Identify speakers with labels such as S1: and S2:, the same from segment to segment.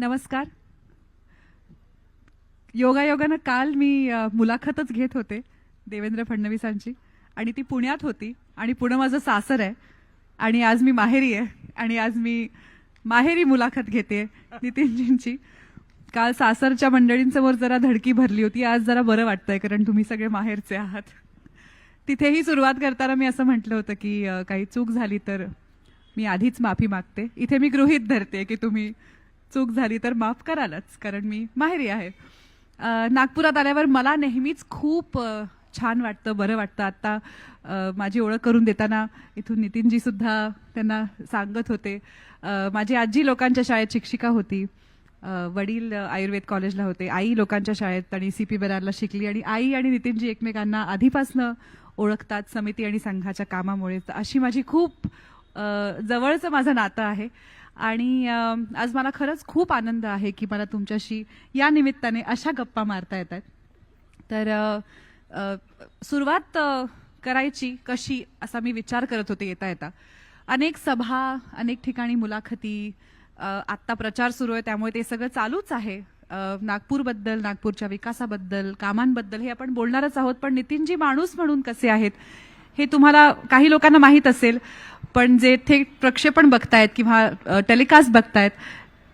S1: नमस्कार. योगायोगानं काल मी मुलाखतच घेत होते देवेंद्र फडणवीसांची. आणि ती पुण्यात होती आणि पुणं माझं सासर आहे. आणि आज मी माहेरी आहे. आणि आज मी माहेरी मुलाखत घेते नितीनजींची. काल सासरच्या मंडळींसमोर जरा धडकी भरली होती. आज जरा बरं वाटतंय कारण तुम्ही सगळे माहेरचे आहात. तिथेही सुरुवात करताना मी असं म्हटलं होतं की काही चूक झाली तर मी आधीच माफी मागते. इथे मी गृहीत धरते की तुम्ही चूक झाली तर माफ करालच कारण मी माहेरी आहे. नागपुरात आल्यावर मला नेहमीच खूप छान वाटतं बरं वाटतं. आत्ता माझी ओळख करून देताना इथून नितीनजी सुद्धा त्यांना सांगत होते. माझी आजी लोकांच्या शाळेत शिक्षिका होती. वडील आयुर्वेद कॉलेजला होते. आई लोकांच्या शाळेत आणि सी पी बेरारला शिकली आणि आई आणि नितीनजी एकमेकांना आधीपासनं ओळखतात समिती आणि संघाच्या कामामुळे. अशी माझी खूप जवळचं माझं नातं आहे. आणि आज मला खरंच खूप आनंद आहे की मला तुमच्याशी या निमित्ताने अशा गप्पा मारता येत आहेत. तर सुरुवात करायची कशी असा मी विचार करत होते येता येता. अनेक सभा अनेक ठिकाणी मुलाखती आत्ता प्रचार सुरू आहे त्यामुळे ते सगळं चालूच आहे. नागपूरबद्दल नागपूरच्या विकासाबद्दल कामांबद्दल हे आपण बोलणारच आहोत पण नितीनजी माणूस म्हणून कसे आहेत हे तुम्हाला काही लोकांना माहीत असेल पण जे थेट प्रक्षेपण बघतायत किंवा टेलिकास्ट बघतायत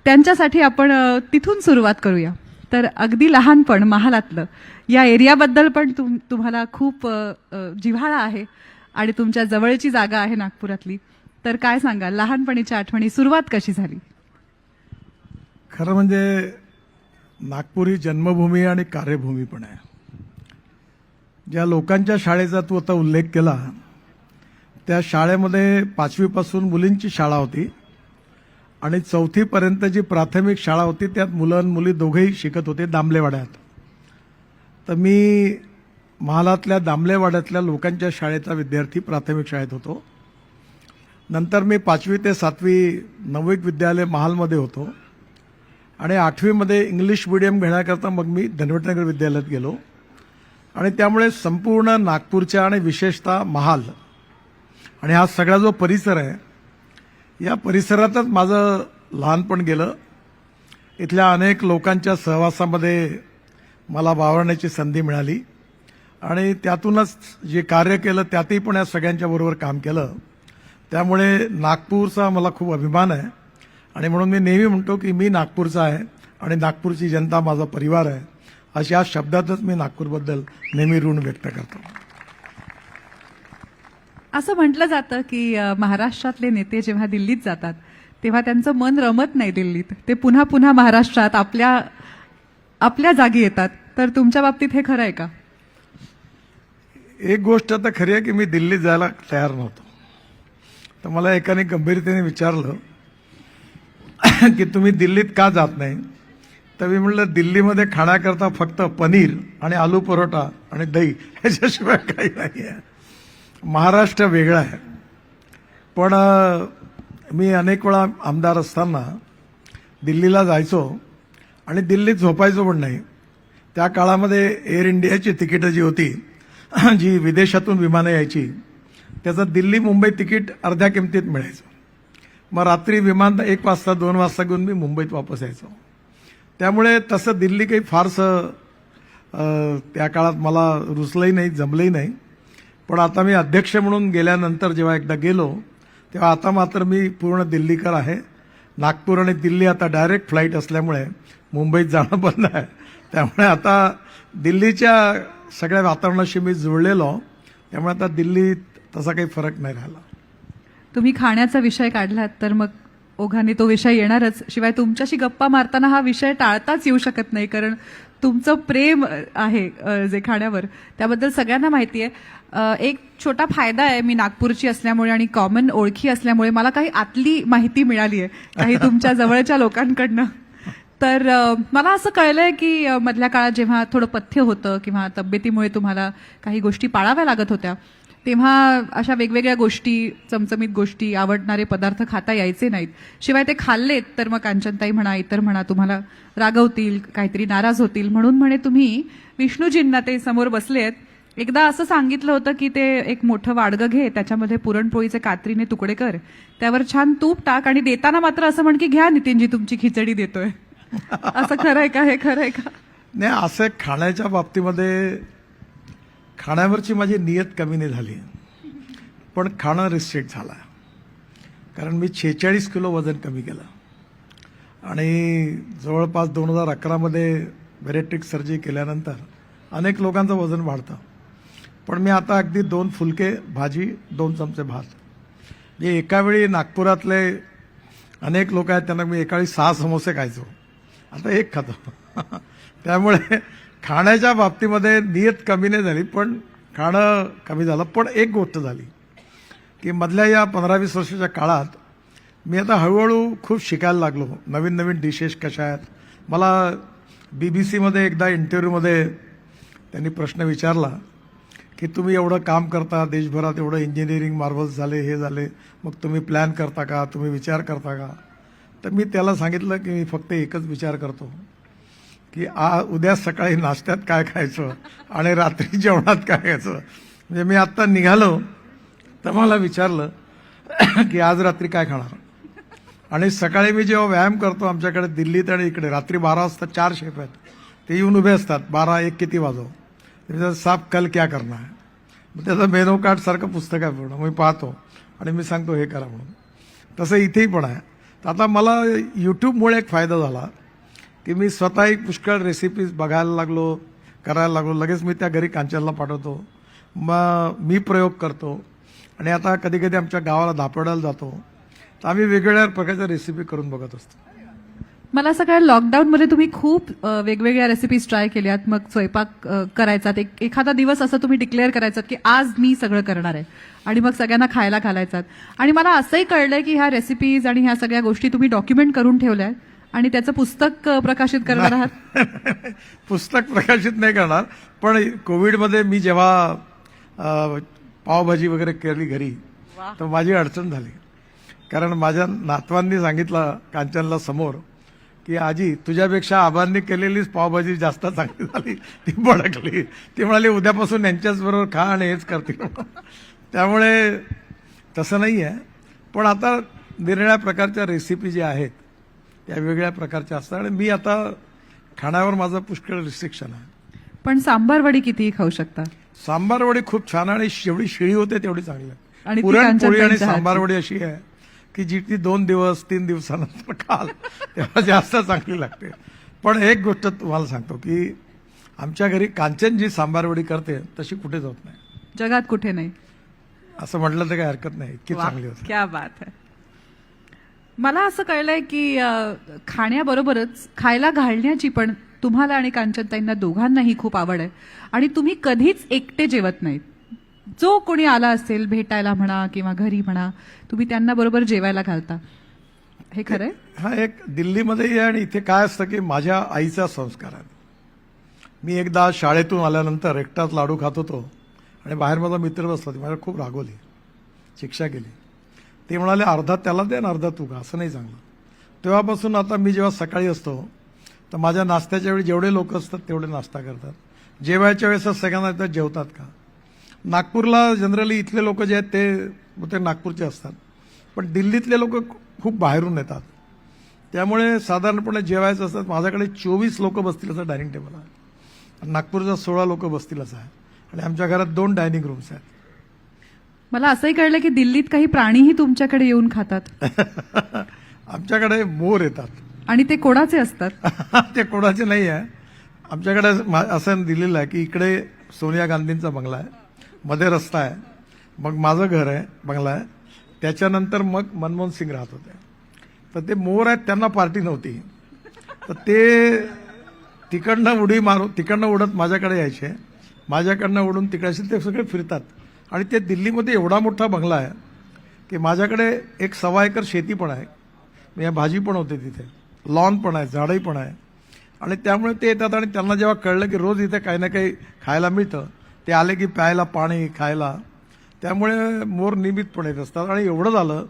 S1: त्यांच्यासाठी आपण तिथून सुरुवात करूया. तर अगदी लहानपण महालातलं या एरियाबद्दल पण तुम तुम्हाला खूप जिव्हाळा आहे आणि तुमच्या जवळची जागा आहे नागपुरातली. तर काय सांगाल? लहानपणीच्या आठवणी सुरुवात कशी झाली?
S2: खरं म्हणजे नागपूर ही जन्मभूमी आणि कार्यभूमी पण आहे. ज्या लोकांच्या शाळेचा तू आता उल्लेख केला त्या शाळेमध्ये पाचवीपासून मुलींची शाळा होती आणि चौथीपर्यंत जी प्राथमिक शाळा होती त्यात मुलं आणि मुली दोघेही शिकत होते दामलेवाड्यात. तर मी महालातल्या दामलेवाड्यातल्या लोकांच्या शाळेचा विद्यार्थी प्राथमिक शाळेत होतो. नंतर मी पाचवी ते सातवी नवविक विद्यालय महालमध्ये होतो आणि आठवीमध्ये इंग्लिश मिडियम घेण्याकरता मग मी धनवटनगर विद्यालयात गेलो. आणि त्यामुळे संपूर्ण नागपूरच्या आणि विशेषतः महाल आणि हा सगळा जो परिसर आहे या परिसरातच माझं लहानपण गेलं. इथल्या अनेक लोकांच्या सहवासामध्ये मला वावरण्याची संधी मिळाली. आणि त्यातूनच जे कार्य केलं त्यातही पण या सगळ्यांच्या बरोबर काम केलं. त्यामुळे नागपूरचा मला खूप अभिमान आहे. आणि म्हणून मी नेहमी म्हणतो की मी नागपूरचा आहे आणि नागपूरची जनता माझा परिवार आहे. अशा शब्दातच मी नागपूरबद्दल नेहमी ऋण व्यक्त करतो.
S1: असं म्हटलं जातं की महाराष्ट्रातले नेते जेव्हा दिल्लीत जातात तेव्हा त्यांचं मन रमत नाही दिल्लीत. ते पुन्हा पुन्हा महाराष्ट्रात आपल्या आपल्या जागी येतात. तर तुमच्या बाबतीत हे खरं आहे का?
S2: एक गोष्ट आता खरी आहे की मी दिल्लीत जायला तयार नव्हतो. तर मला एकाने गंभीरतेने विचारलं की तुम्ही दिल्लीत का जात नाही? तर मी म्हटलं दिल्लीमध्ये खाण्याकरता फक्त पनीर आणि आलू परोठा आणि दही. ह्याच्याशिवाय काही नाही आहे महाराष्ट्र वेगळा आहे. पण मी अनेक वेळा आमदार असताना दिल्लीला जायचो आणि दिल्लीत झोपायचो पण नाही. त्या काळामध्ये एअर इंडियाची तिकीटं जी होती जी विदेशातून विमानं यायची त्याचं दिल्ली मुंबई तिकीट अर्ध्या किमतीत मिळायचं. मग रात्री विमान एक वाजता दोन वाजता घेऊन मी मुंबईत वापस यायचो. त्यामुळे तसं दिल्ली काही फारसं त्या काळात मला रुचलंही नाही जमलंही नाही. पण आता मी अध्यक्ष म्हणून गेल्यानंतर जेव्हा एकदा गेलो तेव्हा आता मात्र मी पूर्ण दिल्लीकर आहे. नागपूर आणि दिल्ली आता डायरेक्ट फ्लाईट असल्यामुळे मुंबईत जाणं बंद आहे. त्यामुळे आता दिल्लीच्या सगळ्या वातावरणाशी मी जुळलेलो त्यामुळे आता दिल्लीत तसा काही फरक नाही राहिला.
S1: तुम्ही खाण्याचा विषय काढलात तर मग ओघाने तो विषय येणारच. शिवाय तुमच्याशी गप्पा मारताना हा विषय टाळताच येऊ शकत नाही कारण तुमचं प्रेम आहे जे खाण्यावर. त्याबद्दल सगळ्यांना माहिती आहे. एक छोटा फायदा आहे मी नागपूरची असल्यामुळे आणि कॉमन ओळखी असल्यामुळे मला काही आतली माहिती मिळाली आहे काही तुमच्या जवळच्या लोकांकडनं. तर मला असं कळलंय की मधल्या काळात जेव्हा थोडं पथ्य होतं किंवा तब्येतीमुळे तुम्हाला काही गोष्टी पाळाव्या लागत होत्या तेव्हा अशा वेगवेगळ्या गोष्टी चमचमीत गोष्टी आवडणारे पदार्थ खाता यायचे नाहीत. शिवाय ते खाल्लेत तर मग कांचनताई म्हणा इतर म्हणा तुम्हाला रागवतील काहीतरी नाराज होतील. म्हणून म्हणे तुम्ही विष्णूजींना ते समोर बसले आहेत एकदा असं सांगितलं होतं की ते एक मोठं वाडगं घे त्याच्यामध्ये पुरणपोळीचे कात्रीने तुकडे कर. त्यावर छान तूप टाक आणि देताना मात्र असं म्हण की घ्या नितीनजी तुमची खिचडी देतोय. असं खरंय का? हे खरंय का?
S2: नाही असं खाण्याच्या बाबतीमध्ये खाण्यावरची माझी नियत कमी नाही झाली. पण खाणं रिस्ट्रिक्ट झालं. कारण मी छेचाळीस किलो वजन कमी केलं. आणि जवळपास दोन हजार अकरामध्ये बेरेट्रिक सर्जरी केल्यानंतर अनेक लोकांचं वजन वाढतं. पण मी आता अगदी दोन फुलके भाजी दोन चमचे भात. म्हणजे जे एकावेळी नागपुरातले अनेक लोक आहेत त्यांना मी एकावेळी सहा समोसे खायचो. आता एक खातो. त्यामुळे खाण्याच्या बाबतीमध्ये नियत कमी नाही झाली पण खाणं कमी झालं. पण एक गोष्ट झाली की मधल्या या पंधरा वीस वर्षाच्या काळात मी आता हळूहळू खूप शिकायला लागलो. नवीन नवीन डिशेस कशा आहेत? मला बी बी सीमध्ये एकदा इंटरव्ह्यूमध्ये त्यांनी प्रश्न विचारला की तुम्ही एवढं काम करता देशभरात एवढं इंजिनिअरिंग मार्वल्स झाले हे झाले मग तुम्ही प्लॅन करता का? तुम्ही विचार करता का? तर मी त्याला सांगितलं की मी फक्त एकच विचार करतो. की आ उद्या सकाळी नाश्त्यात काय खायचं आणि रात्री जेवणात काय खायचं? म्हणजे मी आत्ता निघालो तर मला विचारलं की आज रात्री काय खाणार? आणि सकाळी मी जेव्हा व्यायाम करतो आमच्याकडे दिल्लीत आणि इकडे रात्री बारा वाजता चार शेफ आहेत. ते येऊन उभे असतात बारा एक किती वाजव ते विचारतात, कल क्या करणार मग त्याचं मेनो कार्ड सारखं पुस्तक आहे पूर्ण. मी पाहतो आणि मी सांगतो हे करा म्हणून. तसं इथेही पण आहे. तर आता मला यूट्यूबमुळे एक फायदा झाला. की मी स्वतःही पुष्कळ रेसिपीज बघायला लागलो करायला लागलो. लगेच मी त्या घरी कांचनला पाठवतो. मग मी प्रयोग करतो. आणि आता कधी कधी आमच्या गावाला धापडायला जातो. तर आम्ही वेगवेगळ्या प्रकारच्या रेसिपी करून बघत असतो.
S1: मला असं काय लॉकडाऊनमध्ये तुम्ही खूप वेगवेगळ्या रेसिपीज ट्राय केल्यात. मग स्वयंपाक करायचा करायचात. एक एखादा दिवस असं तुम्ही डिक्लेअर करायचात की आज मी सगळं करणार आहे. आणि मग सगळ्यांना खायला घालायचात. आणि मला असंही कळलंय की ह्या रेसिपीज आणि ह्या सगळ्या गोष्टी तुम्ही डॉक्युमेंट करून ठेवल्या आहेत आणि त्याचं पुस्तक प्रकाशित करणार आहात?
S2: पुस्तक प्रकाशित नाही करणार पण कोविडमध्ये मी जेव्हा पावभाजी वगैरे केली घरी तर माझी अडचण झाली. कारण माझ्या नातवांनी सांगितलं कांचनला समोर की आजी तुझ्यापेक्षा आबांनी केलेलीच पावभाजी जास्त चांगली झाली. ती भडकली. ती म्हणाली उद्यापासून यांच्याच बरोबर खा आणि हेच करतील त्यामुळे तसं नाही आहे पण आता निरनिळ्या प्रकारच्या रेसिपी ज्या आहेत त्या वेगळ्या प्रकारच्या असतात. आणि मी आता खाण्यावर माझं पुष्कळ रिस्ट्रिक्शन आहे.
S1: पण सांबार वडी कितीही खाऊ शकता.
S2: सांबार वडी खूप छान आणि जेवढी शिळी होते तेवढी चांगली
S1: आणि
S2: आहे पुरणपोळी आणि सांबार. वडी अशी आहे की जी ती दोन दिवस तीन दिवसानंतर खाल. तेव्हा जास्त चांगली लागते. पण एक गोष्ट तुम्हाला सांगतो की आमच्या घरी कांचन जी सांबार वडी करते तशी कुठेच होत नाही.
S1: जगात कुठे नाही.
S2: असं म्हटलं तर काही हरकत नाही. इतकी चांगली होते.
S1: क्या बात है मला असं कळलंय की खाण्याबरोबरच खायला घालण्याची पण तुम्हाला आणि कांचनताईंना दोघांनाही खूप आवड आहे. आणि तुम्ही कधीच एकटे जेवत नाहीत. जो कोणी आला असेल भेटायला म्हणा किंवा घरी म्हणा तुम्ही त्यांना बरोबर जेवायला घालता. हे खरंय?
S2: हा एक दिल्लीमध्ये आणि इथे काय असतं की माझ्या आईचा संस्कार आहे. मी एकदा शाळेतून आल्यानंतर एकटाच लाडू खात होतो आणि बाहेर माझा मित्र बसला होता. माझ्या खूप रागवली शिक्षा केली. ते म्हणाले अर्धा त्याला दे आणि अर्धा तू असं नाही चांगलं तेव्हापासून आता मी जेव्हा सकाळी असतो तर माझ्या नाश्त्याच्या वेळी जेवढे लोक असतात तेवढे नाश्ता करतात. जेवायच्या वेळेस सगळ्यांना येतात जेवतात का? नागपूरला जनरली इथले लोक जे आहेत ते ते नागपूरचे असतात. पण दिल्लीतले लोक खूप बाहेरून येतात. त्यामुळे साधारणपणे जेवायचं असतात माझ्याकडे चोवीस लोक बसतील असं डायनिंग टेबल आहे. आणि नागपूरचा सोळा लोक बसतील असं आहे. आणि आमच्या घरात दोन डायनिंग रूम्स आहेत.
S1: मला असंही कळलं की दिल्लीत काही प्राणीही तुमच्याकडे येऊन खातात.
S2: आमच्याकडे मोर येतात.
S1: आणि ते कोणाचे असतात?
S2: ते कोणाचे नाही आहे. आमच्याकडे मा- असं दिलेलं आहे की इकडे सोनिया गांधींचा बंगला आहे. मध्ये रस्ता आहे. मग माझं घर आहे बंगला आहे. त्याच्यानंतर मग मनमोहन सिंग राहत होते. तर ते मोर आहेत त्यांना पार्टी नव्हती. तर ते तिकडनं उडी मारून तिकडनं उडत माझ्याकडे यायचे. माझ्याकडनं उडून तिकडे ते सगळे फिरतात. आणि ते दिल्लीमध्ये एवढा मोठा बंगला आहे की माझ्याकडे एक सव्वा एकर शेती पण आहे. म्हणजे भाजी पण होते तिथे. लॉन पण आहे झाडंही पण आहे. आणि त्यामुळे ते येतात आणि त्यांना जेव्हा कळलं की रोज इथे काही ना काही खायला मिळतं ते आले की प्यायला पाणी खायला. त्यामुळे मोर नियमितपणे येत असतात. आणि एवढं झालं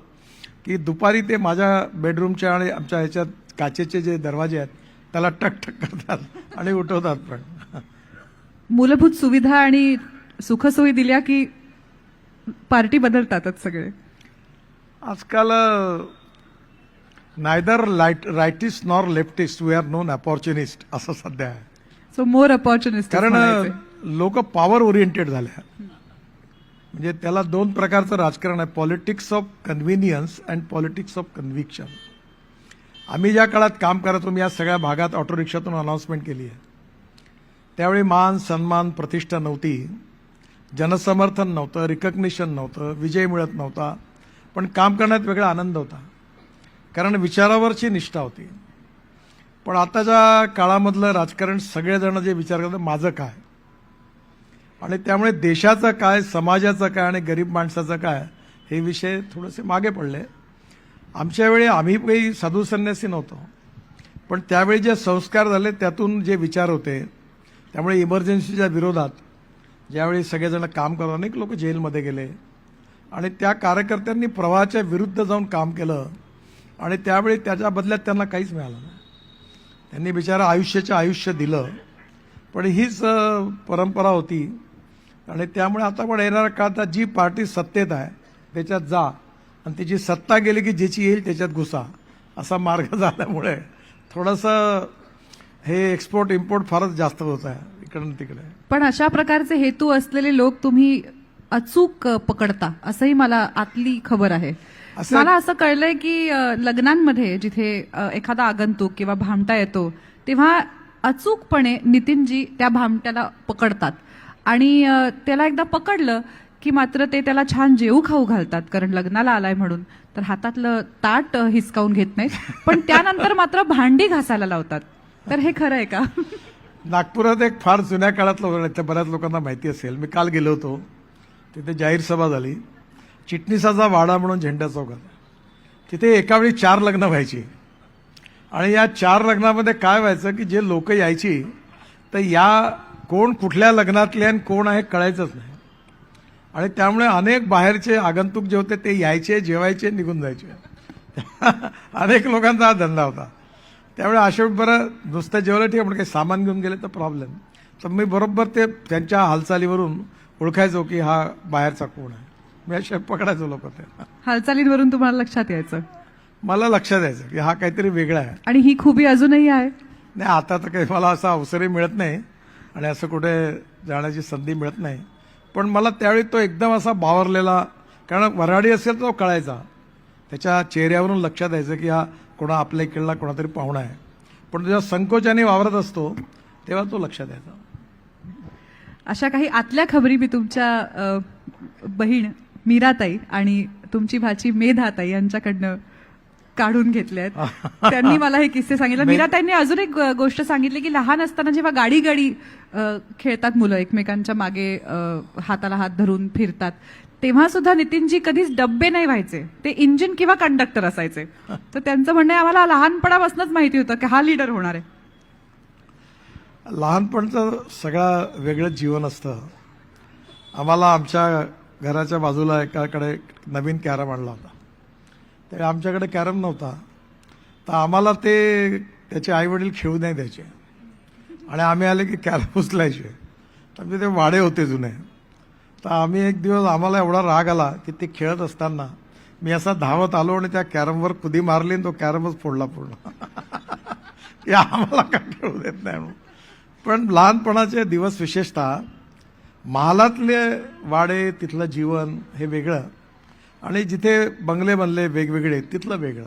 S2: की दुपारी ते माझ्या बेडरूमच्या आणि आमच्या ह्याच्यात काचेचे जे दरवाजे आहेत त्याला टकटक करतात आणि उठवतात पण.
S1: मूलभूत सुविधा आणि सुखसोयी दिल्या की पार्टी बदलतातच सगळे.
S2: आजकाल neither light rightist nor leftist we are known opportunist असं सध्या आहे.
S1: सो मोर अपॉर्च्युनिस्ट
S2: कारण लोक पॉवर ओरिएंटेड झाले म्हणजे त्याला दोन प्रकारचं राजकारण आहे politics of convenience and politics of conviction आम्ही ज्या काळात काम करत होतो मी या सगळ्या भागात ऑटो रिक्षातून अनाऊन्समेंट केली आहे. त्यावेळी मान सन्मान प्रतिष्ठा नव्हती. जनसमर्थन नव्हतं रिकग्निशन नव्हतं विजय मिळत नव्हता पण काम करण्यात वेगळा आनंद होता. कारण विचारावरची निष्ठा होती. पण आताच्या काळामधलं राजकारण सगळेजण जे विचार करतात माझं काय? आणि त्यामुळे देशाचं काय समाजाचं काय आणि गरीब माणसाचं काय हे विषय थोडेसे मागे पडले. आमच्या वेळी आम्ही काही साधू संन्यासी नव्हतो. पण त्यावेळी जे संस्कार झाले त्यातून जे विचार होते त्यामुळे इमर्जन्सीच्या विरोधात ज्यावेळी सगळेजण काम करत अनेक लोक जेलमध्ये गेले. आणि त्या कार्यकर्त्यांनी प्रवाहाच्या विरुद्ध जाऊन काम केलं. आणि त्यावेळी त्याच्या बदल्यात त्यांना काहीच मिळालं नाही. त्यांनी बिचारा आयुष्याचं आयुष्य दिलं. पण हीच परंपरा होती. आणि त्यामुळे आता पण येणाऱ्या काळात जी पार्टी सत्तेत आहे त्याच्यात जा. आणि त्याची सत्ता गेली की ज्याची येईल त्याच्यात घुसा. असा मार्ग झाल्यामुळे थोडंसं हे एक्सपोर्ट इम्पोर्ट फारच जास्त होत आहे. इकडून तिकडे.
S1: पण अशा प्रकारचे हेतू असलेले लोक तुम्ही अचूक पकडता असंही मला आतली खबर आहे. मला असं कळलंय की लग्नांमध्ये जिथे एखादा आगंतुक किंवा भामटा येतो तेव्हा अचूकपणे नितीनजी त्या भामट्याला पकडतात. आणि त्याला एकदा पकडलं की मात्र ते त्याला छान जेऊ खाऊ घालतात कारण लग्नाला आलाय म्हणून. तर हातातलं ताट हिसकावून घेत नाहीत. पण त्यानंतर मात्र भांडी घासायला लावतात. तर हे खरं आहे का?
S2: नागपुरात एक फार जुन्या काळातलं उदाहरण आहे, ते बऱ्याच लोकांना माहिती असेल. मी काल गेलो होतो. तिथे जाहीर सभा झाली. चिटणीसाचा वाडा म्हणून झेंडा चौकात. तिथे एकावेळी चार लग्न व्हायची. आणि या चार लग्नामध्ये काय व्हायचं की जे लोक यायची तर या कोण कुठल्या लग्नातले आणि कोण आहे कळायचंच नाही. आणि त्यामुळे अनेक बाहेरचे आगंतुक जे होते ते यायचे जेवायचे निघून जायचे. अनेक लोकांचा हा धंदा होता. त्यामुळे अशोक बरं नुसतं जेवलं ठीक आहे पण काही सामान घेऊन गेले तर प्रॉब्लेम तर मी बरोबर ते त्यांच्या हालचालीवरून ओळखायचो की हा बाहेरचा कोण आहे. मी असे पकडायचो लोक ते.
S1: हालचालींवरून तुम्हाला लक्षात यायचं?
S2: मला लक्षात यायचं की हा काहीतरी वेगळा आहे.
S1: आणि ही खूबी अजूनही आहे?
S2: नाही आता तर काही मला असा अवसरही मिळत नाही आणि असं कुठे जाण्याची संधी मिळत नाही. पण मला त्यावेळी तो एकदम असा बावरलेला कारण वराडी असेल तो कळायचा. त्याच्या चेहऱ्यावरून लक्षात यायचं की हा कोणा आपल्या इकडला कोणातरी पाहुणा आहे. पण जेव्हा संकोचाने वावरत असतो तेव्हा तो लक्षात यायचा
S1: अशा काही आतल्या खबरी मी तुमच्या बहीण मीराताई आणि तुमची भाची मेधाताई यांच्याकडनं काढून घेतल्या आहेत. त्यांनी मला हे किस्से सांगितले. मीराताईंनी अजून एक गोष्ट सांगितली की लहान असताना जेव्हा गाडी गाडी खेळतात मुलं एकमेकांच्या मागे हाताला हात धरून फिरतात तेव्हा सुद्धा नितीनजी कधीच डब्बे नाही व्हायचे. ते इंजिन किंवा कंडक्टर असायचे. तर त्यांचं म्हणणं आहे आम्हाला लहानपणापासूनच माहिती होतं की हा लीडर होणार आहे.
S2: लहानपणचं सगळं वेगळं जीवन असतं. आम्हाला आमच्या घराच्या बाजूला एकाकडे नवीन कॅरम आणला होता. त्यावेळी आमच्याकडे कॅरम नव्हता. तर आम्हाला ते त्याचे आईवडील खेळू नाही द्यायचे. आणि आम्ही आले की कॅरम उचलायचे. आमचे ते वाडे होते जुने. तर आम्ही एक दिवस आम्हाला एवढा राग आला की ते खेळत असताना मी असा धावत आलो आणि त्या कॅरमवर कुदी मारली आणि तो कॅरमच फोडला पूर्ण. या आम्हाला का खेळू देत नाही म्हणून. पण लहानपणाचे दिवस विशेषतः महालातले वाडे तिथलं जीवन हे वेगळं. आणि जिथे बंगले बनले वेगवेगळे तिथलं वेगळं.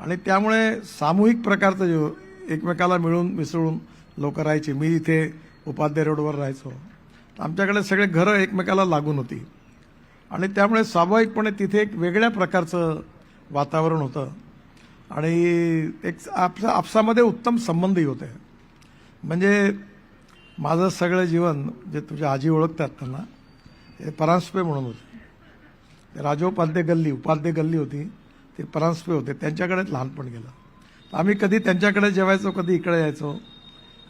S2: आणि त्यामुळे सामूहिक प्रकारचं जो एकमेकाला मिळून मिसळून लोक राहायचे. मी इथे उपाध्याय रोडवर राहायचो. आमच्याकडे सगळे घरं एकमेकाला लागून होती. आणि त्यामुळे स्वाभाविकपणे तिथे एक वेगळ्या प्रकारचं वातावरण होतं. आणि एक आपसा आपसामध्ये उत्तम संबंधही होते. म्हणजे माझं सगळं जीवन जे तुझ्या आजी ओळखतात त्यांना हे परांजपे म्हणून होते. ते गल्ली उपाध्याय गल्ली होती. ते परांजपे होते. त्यांच्याकडेच लहानपण गेलं. आम्ही कधी त्यांच्याकडे जेवायचो कधी इकडे यायचो.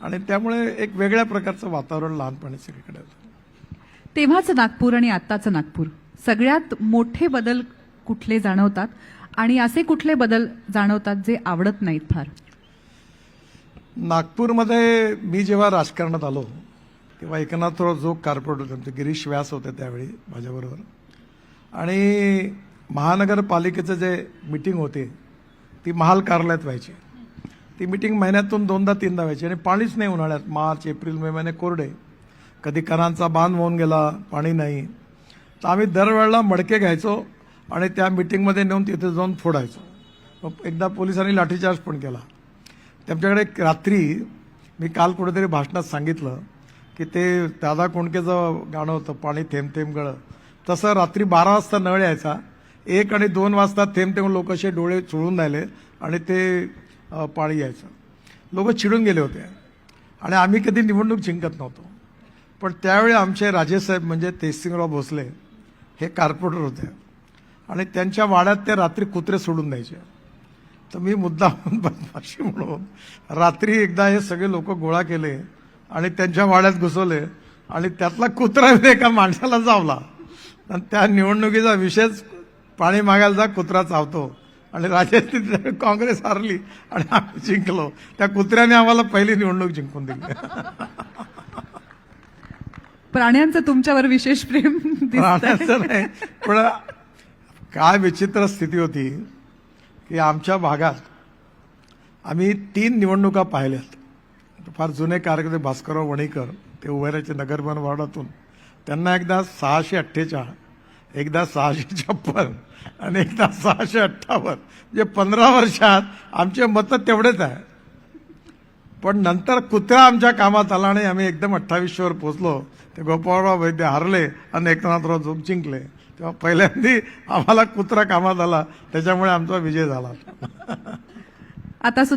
S2: आणि त्यामुळे एक वेगळ्या प्रकारचं वातावरण लहानपणी सगळीकडे होतं
S1: तेव्हाच नागपूर आणि आत्ताचं नागपूर सगळ्यात मोठे बदल कुठले जाणवतात? आणि असे कुठले बदल जाणवतात जे आवडत नाहीत फार?
S2: नागपूरमध्ये मी जेव्हा राजकारणात आलो तेव्हा एकनाथराव जोग कार्पोरेट होते आमचे गिरीश व्यास होते त्यावेळी माझ्याबरोबर. आणि महानगरपालिकेचं जे मिटिंग होते ती महाल कार्यालयात व्हायची. ती मिटिंग महिन्यातून दोनदा तीनदा व्हायची. आणि पाणीच नाही उन्हाळ्यात. मार्च एप्रिल मे महिने कोरडे. कधी करांचा बांध होऊन गेला पाणी नाही. तर आम्ही दरवेळेला मडके घ्यायचो आणि त्या मिटिंगमध्ये नेऊन तिथे जाऊन फोडायचो. मग एकदा पोलिसांनी लाठीचार्ज पण केला. त्यांच्याकडे रात्री मी काल कुठेतरी भाषणात सांगितलं की ते दादा कोंडकेचं गाणं होतं पाणी थेंब थेंब गळं. तसं रात्री बारा वाजता नळ यायचा. एक आणि दोन वाजता थेंब थेंब लोक असे डोळे चोळून राहिले आणि ते पाळी यायचं. लोक चिडून गेले होते. आणि आम्ही कधी निवडणूक जिंकत नव्हतो. पण त्यावेळी आमचे राजेसाहेब म्हणजे तेजसिंगराव भोसले हे कार्पोरेटर होते. आणि त्यांच्या वाड्यात ते रात्री कुत्रे सोडून द्यायचे. तर मी मुद्दा बदमाशी म्हणून रात्री एकदा हे सगळे लोक गोळा केले आणि त्यांच्या वाड्यात घुसवले आणि त्यातला कुत्रा एका माणसाला चावला. आणि त्या निवडणुकीचा विषयच पाणी मागायला जा कुत्रा चावतो. आणि राजस्थान काँग्रेस हारली आणि आम्ही जिंकलो. त्या कुत्र्याने आम्हाला पहिली निवडणूक जिंकून दिली.
S1: प्राण्यांचं तुमच्यावर विशेष प्रेम.
S2: राहण्याचं नाही पण काय विचित्र स्थिती होती की आमच्या भागात आम्ही तीन निवडणुका पाहिल्यात. फार जुने कार्यकर्ते भास्करराव वणीकर ते उभेराचे नगरवन वार्डातून. त्यांना एकदा सहाशे अठ्ठेचाळ एकदा सहाशे छप्पन आणि एकदा सहाशे अठ्ठावन्न. म्हणजे पंधरा वर्षात आमचे मतं तेवढेच आहे. पण नंतर कुत्रा आमच्या कामात आला आणि आम्ही एकदम अठ्ठावीसशेवर पोचलो ते गोपाळराव वैद्य हारले आणि एकनाथराव जोग जिंकले. तेव्हा पहिल्यांदी आम्हाला कुत्रा कामात आला. त्याच्यामुळे आमचा विजय झाला.
S1: आता सुद्धा